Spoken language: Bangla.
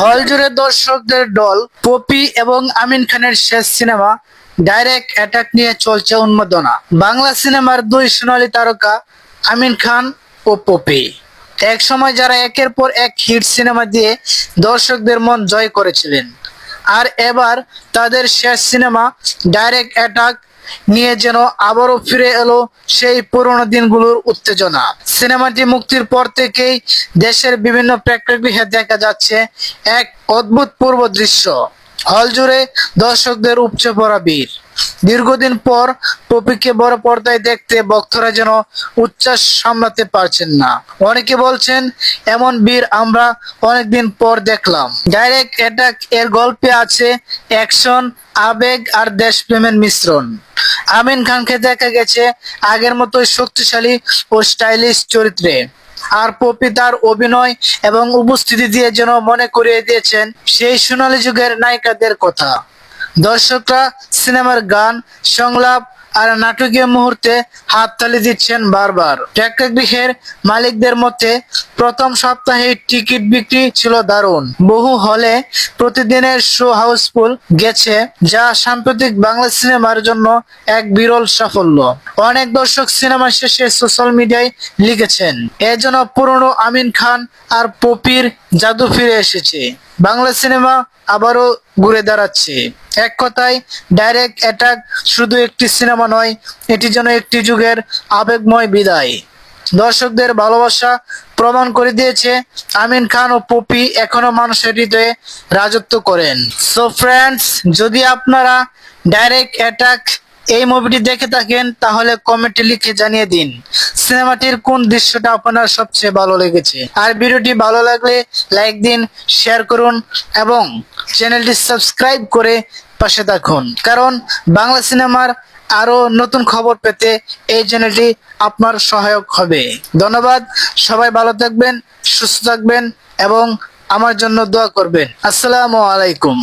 হল জুড়ে দর্শকদের দল, পপি এবং আমিন খানের শেষ সিনেমা, ডাইরেক্ট অ্যাটাক নিয়ে চলছে উন্মাদনা। বাংলা সিনেমার দুই সোনালী তারকা, আমিন খান ও পপি। এক সময় যারা একের পর এক হিট সিনেমা দিয়ে দর্শকদের মন জয় করেছিলেন। আর এবার তাদের শেষ সিনেমা, ডাইরেক্ট অ্যাটাক নিয়ে যেন আবারও ফিরে এলো সেই পুরনো দিনগুলোর উত্তেজনা। সিনেমাটি মুক্তির পর থেকেই দেশের বিভিন্ন প্রেক্ষাগৃহে দেখা যাচ্ছে এক অদ্ভুত পূর্ব দৃশ্য। হল জুড়ে দর্শকদের উপচে পড়া বীর দীর্ঘদিন পর পপিকে বড় পর্দায় দেখতে ভক্তরা যেন উচ্ছ্বাস সামলাতে পারছেন না। অনেকে বলছেন, এমন বীর আমরা অনেকদিন পর দেখলাম। ডাইরেক্ট অ্যাটাক এর গল্পে আছে অ্যাকশন, আবেগ আর দেশপ্রেমের মিশ্রণ। আমিন খানকে দেখা গেছে আগের মতোই শক্তিশালী ও স্টাইলিশ চরিত্রে। আর পপি তার অভিনয় এবং উপস্থিতি দিয়ে যেন মনে করিয়ে দিয়েছেন সেই সোনালী যুগের নায়িকাদের কথা। দর্শকরা সিনেমার গান, সংলাপ আর নাটকীয় মুহূর্তে হাততালি দিচ্ছেন বারবার। প্রেক্ষাগৃহের মালিকদের মতে প্রথম সপ্তাহে টিকিট বিক্রি ছিল দারুণ। বহু হলে প্রতিদিনের শো হাউসফুল গেছে, যা সাম্প্রতিক বাংলা সিনেমার জন্য এক বিরল সাফল্য। অনেক দর্শক সিনেমা শেষে সোশ্যাল মিডিয়ায় লিখেছেন এজন্য পুরনো আমিন খান আর পপির জাদু ফিরে এসেছে। বাংলা সিনেমা আবারও ঘুরে দাঁড়াচ্ছে। এক কথায় ডাইরেক্ট অ্যাটাক শুধু একটি সিনেমা নয়, এটি যেন একটি যুগের আবেগময় বিদায়। দর্শকদের ভালোবাসা প্রমাণ করে দিয়েছে আমিন খান ও পপি এখনও মানুষের হৃদয়ে রাজত্ব করেন। সো ফ্রেন্ডস যদি আপনারা ডাইরেক্ট অ্যাটাক এই মুভিটি দেখে থাকেন, তাহলে কমেন্টে লিখে জানিয়ে দিন সিনেমাটির কোন দৃশ্যটা আপনার সবচেয়ে ভালো লেগেছে। আর ভিডিওটি ভালো লাগলে লাইক দিন শেয়ার করুন এবং চ্যানেলটি সাবস্ক্রাইব করে পাশে থাকুন কারণ বাংলা সিনেমার আরও নতুন খবর পেতে এই চ্যানেলটি আপনার সহায়ক হবে। ধন্যবাদ। সবাই ভালো থাকবেন, সুস্থ থাকবেন এবং আমার জন্য দোয়া করবেন। আসসালামু আলাইকুম।